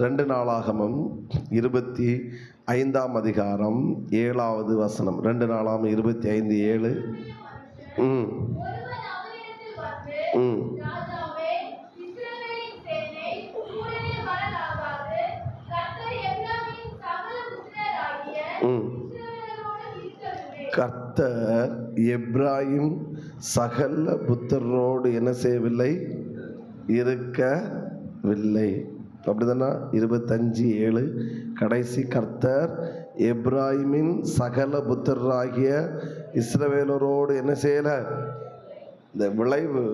ரெண்டு நாளாகமும் இருபத்தி ஐந்தாம் அதிகாரம் ஏழாவது வசனம். ரெண்டு நாளாம் இருபத்தி ஐந்து ஏழு. ம். ம். கர்த்தர் ம். கர்த்தர் எப்ராஹிம் சகல புத்தரோடு என்ன செய்யவில்லை? இருக்கவில்லை. அப்படிதானா? இருபத்தஞ்சு ஏழு. கடைசி கர்த்தர் எப்ராஹிமின் சகல புத்தராகிய இஸ்ரவேலரோடு என்ன செய்யலை? இந்த விளைவு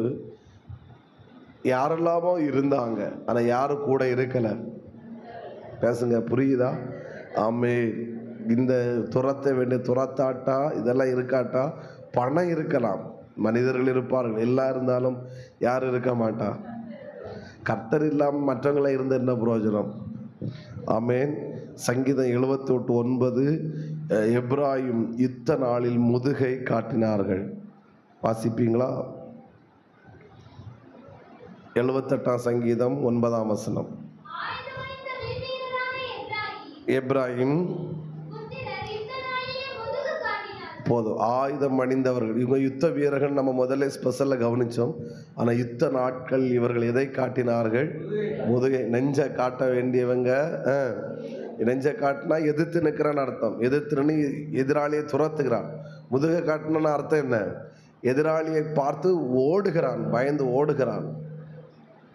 யாரெல்லாமோ இருந்தாங்க ஆனால் யாரும் கூட இருக்கலை? பேசுங்க புரியுதா? ஆமே இந்த துரத்த வேண்டிய துரத்தாட்டா? இதெல்லாம் இருக்காட்டா? பணம் இருக்கலாம். மனிதர்கள் இருப்பார்கள். எல்லாம் இருந்தாலும் யார் இருக்க மாட்டா. கர்த்தர் இல்லாமல் மற்றவங்களை இருந்து என்ன பிரயோஜனம்? ஆமேன். சங்கீதம் எழுபத்தி எட்டு ஒன்பது எப்ராயும் யுத்த நாளில் முதுகை காட்டினார்கள். வாசிப்பீங்களா? எழுபத்தெட்டாம் சங்கீதம் ஒன்பதாம் வசனம். எப்ராஹிம் போதும். ஆயுதம் அணிந்தவர்கள் இவங்க யுத்த வீரர்கள் நம்ம முதல்ல ஸ்பெஷலில் கவனித்தோம் ஆனால் யுத்த நாட்கள் இவர்கள் எதை காட்டினார்கள்? முதுகை நெஞ்சை காட்ட வேண்டியவங்க ஆ, நெஞ்சை காட்டினா எதிர்த்து நிற்கிறான்னு அர்த்தம். எதிர்த்துன்னு எதிராளியை துரத்துகிறான். முதுகை காட்டினான்னு அர்த்தம் என்ன? எதிராளியை பார்த்து ஓடுகிறான் பயந்து ஓடுகிறான்.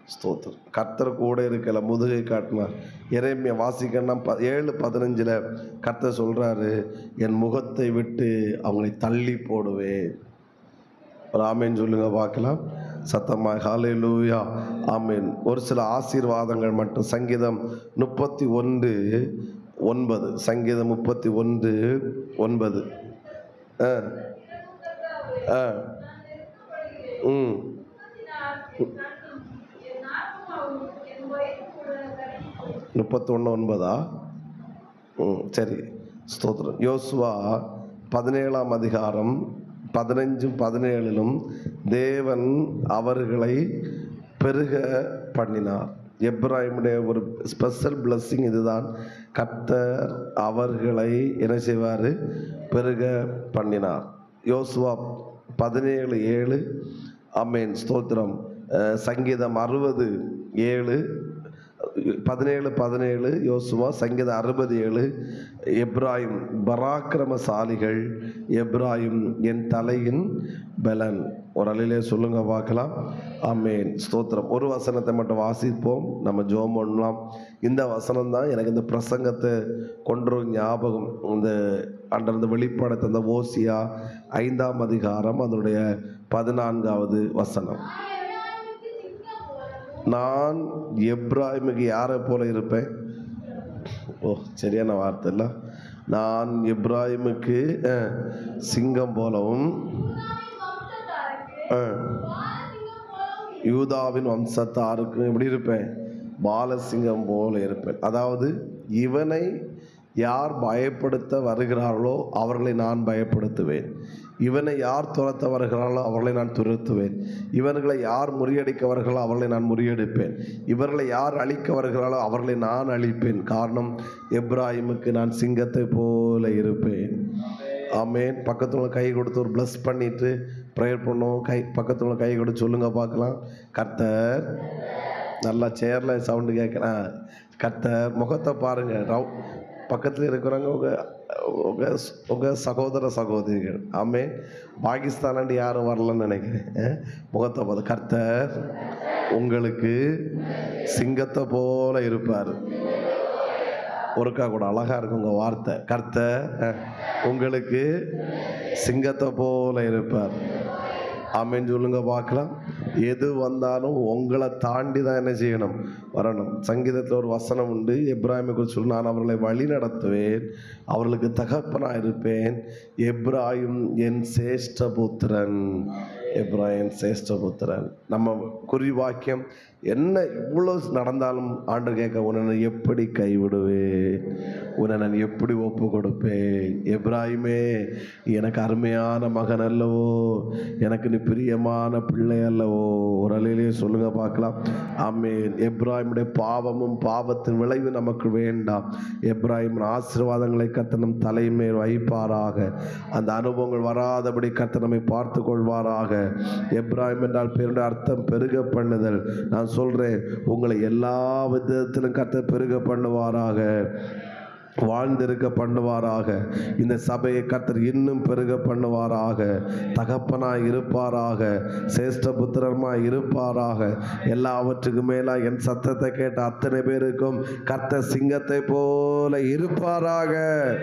ஸ்தோத்திரம். கர்த்தர் கூட இருக்கல முதுகை காட்டினார் இறைமையை வாசிக்கன்னா ப ஏழு பதினஞ்சில் கர்த்தர் சொல்கிறாரு என் முகத்தை விட்டு அவங்களை தள்ளி போடுவேன். ஒரு ஆமேன் சொல்லுங்க பார்க்கலாம். சத்தமாக ஹாலே லூயா ஆமேன். ஒரு சில ஆசீர்வாதங்கள் மட்டும். சங்கீதம் முப்பத்தி ஒன்று ஒன்பது. சங்கீதம் முப்பத்தி ஒன்று ஒன்பது. ஆ. ஆ. ம். முப்பத்தொன்று ஒன்பதா? ம் சரி. ஸ்தோத்திரம். யோசுவா பதினேழாம் அதிகாரம் பதினஞ்சும் பதினேழிலும் தேவன் அவர்களை பெருக பண்ணினார். எப்ராஹிமுடைய ஒரு ஸ்பெஷல் பிளஸ்ஸிங் இதுதான். கர்த்தர் அவர்களை என்ன செய்வார்? பெருக பண்ணினார். யோசுவா பதினேழு ஏழு. அம்மேன் ஸ்தோத்திரம். சங்கீதம் அறுபது ஏழு. பதினேழு பதினேழு யோசுவா சங்கீதம் அறுபது ஏழு எப்ராஹிம் பராக்கிரமசாலிகள் எப்ராஹிம் என் தலையின் பலன். ஒரு அலையிலே சொல்லுங்க பார்க்கலாம். ஆமேன். ஸ்தோத்திரம். ஒரு வசனத்தை மட்டும் வாசிப்போம். நம்ம ஜோம் பண்ணலாம். இந்த வசனம் தான் எனக்கு இந்த பிரசங்கத்தை கொண்டு ஞாபகம். இந்த அன்ற இந்த வெளிப்பாடத்தை அந்த ஓசியா ஐந்தாம் அதிகாரம் அதனுடைய பதினான்காவது வசனம். நான் எப்ராஹிமுக்கு யாரை போல இருப்பேன்? ஓ சரியான வார்த்தை இல்லை நான் எப்ராஹிமுக்கு சிங்கம் போலவும் யூதாவின் வம்சத்தாருக்கும் எப்படி இருப்பேன்? பாலசிங்கம் போல இருப்பேன். அதாவது இவனை யார் பயப்படுத்த வருகிறார்களோ அவர்களை நான் பயப்படுத்துவேன். இவனை யார் துரத்தவர்களாலோ அவர்களை நான் துரத்துவேன். இவர்களை யார் முறியடிக்கவர்களோ அவர்களை நான் முறியடிப்பேன். இவர்களை யார் அழிக்க அவர்களை நான் அழிப்பேன். காரணம் எப்ராஹிமுக்கு நான் சிங்கத்தை போல இருப்பேன். ஆமேன். பக்கத்துல கை கொடுத்து ஒரு ப்ளஸ் பண்ணிட்டு ப்ரேயர் பண்ணுவோம். கை பக்கத்துல கை கொடுத்து சொல்லுங்க பார்க்கலாம். கர்த்தர் நல்லா சேரில் சவுண்டு கேட்குறேன் கர்த்தர் முகத்தை பாருங்க. ரவு பக்கத்தில் இருக்கிறவங்க உங்கள் உங்கள் உங்கள் சகோதர சகோதரிகள். ஆமே பாகிஸ்தானாண்டு யாரும் வரலன்னு நினைக்கிறேன். முகத்தை பார்த்து கர்த்தர் உங்களுக்கு சிங்கத்தை போல இருப்பார். ஒருக்கா கூட அழகாக இருக்கும் உங்கள் வார்த்தை. கர்த்தர் உங்களுக்கு சிங்கத்தை போல இருப்பார். ஆமேன்னு சொல்லுங்க பார்க்கலாம். எது வந்தாலும் உங்களை தாண்டி தான் என்ன செய்யணும்? வரணும். சங்கீதத்தில் ஒரு வசனம் உண்டு. எப்ராஹிமை குறித்து நான் அவர்களை வழி நடத்துவேன் அவர்களுக்கு தகப்பனாக இருப்பேன் எப்ராஹிம் என் சேஷ்ட புத்திரன். எப்ராஹிம் சேஷ்ட புத்திரன் நம்ம குறிவாக்கியம் என்ன இவ்வளோ நடந்தாலும் ஆண்டு கேட்க உன்னை நான் எப்படி கைவிடுவேன்? உன்னை நான் எப்படி ஒப்பு கொடுப்பேன் எப்ராஹிமே எனக்கு அருமையான மகன் அல்லவோ? எனக்கு நீ பிரியமான பிள்ளை அல்லவோ? ஒரு சொல்லுங்க பார்க்கலாம். ஆமேன். எப்ராஹிமுடைய பாவமும் பாவத்தின் விளைவு நமக்கு வேண்டாம். எப்ராஹிமின் ஆசீர்வாதங்களை கத்தனம் நம் தலைமேல் வைப்பாராக. அந்த அனுபவங்கள் வராதபடி கத்தனமை நம்மை பார்த்து கொள்வாராக எப்ராஹிம் என்றால் பேருடைய அர்த்தம் பெருக பண்ணுதல். நான் சொல்கிறேன் உங்களை எல்லா விதத்திலும் கர்த்தர் பெருக பண்ணுவாராக வாழ்ந்திருக்க பண்ணுவாராக. இந்த சபையை கர்த்தர் இன்னும் பெருக பண்ணுவாராக தகப்பனாய் இருப்பாராக சேஷ்ட புத்திரமாய் இருப்பாராக. எல்லாவற்றுக்கும் மேலா என் சத்தத்தை கேட்ட அத்தனை பேருக்கும் கர்த்தர் சிங்கத்தை போல இருப்பாராக.